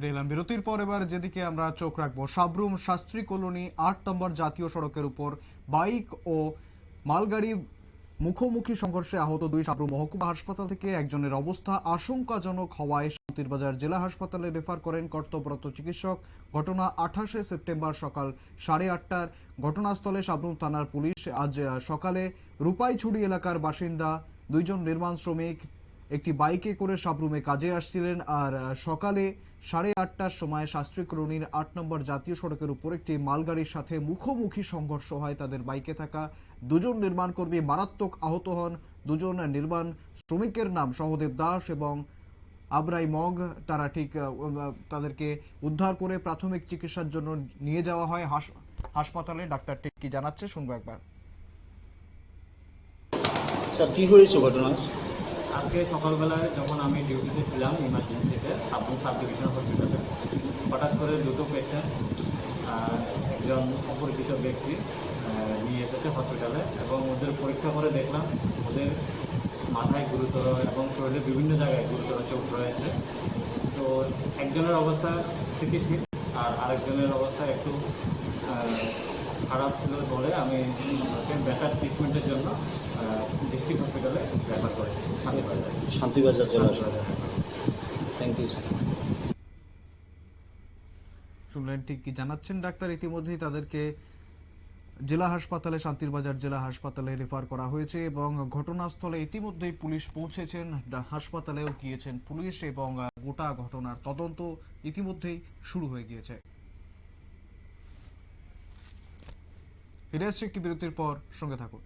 ফিরে এলাম বিরতির পর এবার যেদিকে আমরা চোখ রাখব, সাবরুম শাস্ত্রী কলোনি, আট নম্বর জাতীয় সড়কের উপর বাইক ও মালগাড়ি মুখোমুখি সংঘর্ষে আহত দুই সাবরুম মহকুমা হাসপাতাল থেকে একজনের অবস্থা আশঙ্কাজনক হওয়ায় শান্তিরবাজার জেলা হাসপাতালে রেফার করেন কর্তব্যরত চিকিৎসক। ঘটনা আঠাশে সেপ্টেম্বর সকাল সাড়ে আটটার ঘটনাস্থলে সাবরুম থানার পুলিশ আজ সকালে রূপাইছড়ি এলাকার বাসিন্দা, দুইজন নির্মাণ শ্রমিক একটি বাইকে করে সাবরুমে কাজে আসছিলেন আর সকালে সাড়ে আটটার সময় শাস্ত্রী কলোনির আট নম্বর জাতীয় সড়কের উপর একটি মালগাড়ির সাথে মুখোমুখি সংঘর্ষ হয় তাদের বাইকে থাকা দুজন নির্মাণ কর্মী মারাত্মক আহত হন দুজন নির্মাণ শ্রমিকের নাম সহদেব দাস এবং আবরাই মগ। তারা ঠিক তাদেরকে উদ্ধার করে প্রাথমিক চিকিৎসার জন্য নিয়ে যাওয়া হয়। হাস- হাসপাতালে ডাক্তার ঠিক কি জানাচ্ছে, শুনব একবার। স্যার, কি হয়েছে ঘটনা? আজকে সকালবেলায় যখন আমি ডিউটিতে ছিলাম ইমার্জেন্সিতে সাবরুম সাব ডিভিশন হসপিটালে। হঠাৎ করে দুটো পেশেন্ট একজন অপরিচিত ব্যক্তি নিয়ে এসেছে হসপিটালে এবং ওদের পরীক্ষা করে দেখলাম, ওদের মাথায় গুরুতর এবং শরীরের বিভিন্ন জায়গায় গুরুতর চোট রয়েছে। তো একজনের অবস্থা স্থিতিশীল আর আরেকজনের অবস্থা একটু খারাপ ছিল বলে আমি বেটার ট্রিটমেন্টের জন্য হসপিটালে রেফার শান্তিবাজার শান্তিবাজার। জেলা থ্যাংক ইউ শুনলেন ঠিক কি জানাচ্ছেন ডাক্তার? ইতিমধ্যেই তাদেরকে জেলা হাসপাতালে শান্তিরবাজার জেলা হাসপাতালে রেফার করা হয়েছে এবং ঘটনাস্থলে ইতিমধ্যেই পুলিশ পৌঁছেছেন হাসপাতালেও গিয়েছেন পুলিশ এবং গোটা ঘটনার তদন্ত ইতিমধ্যেই শুরু হয়ে গিয়েছে। ফিরে আসছে একটি বিরতির পর সঙ্গে থাকুন।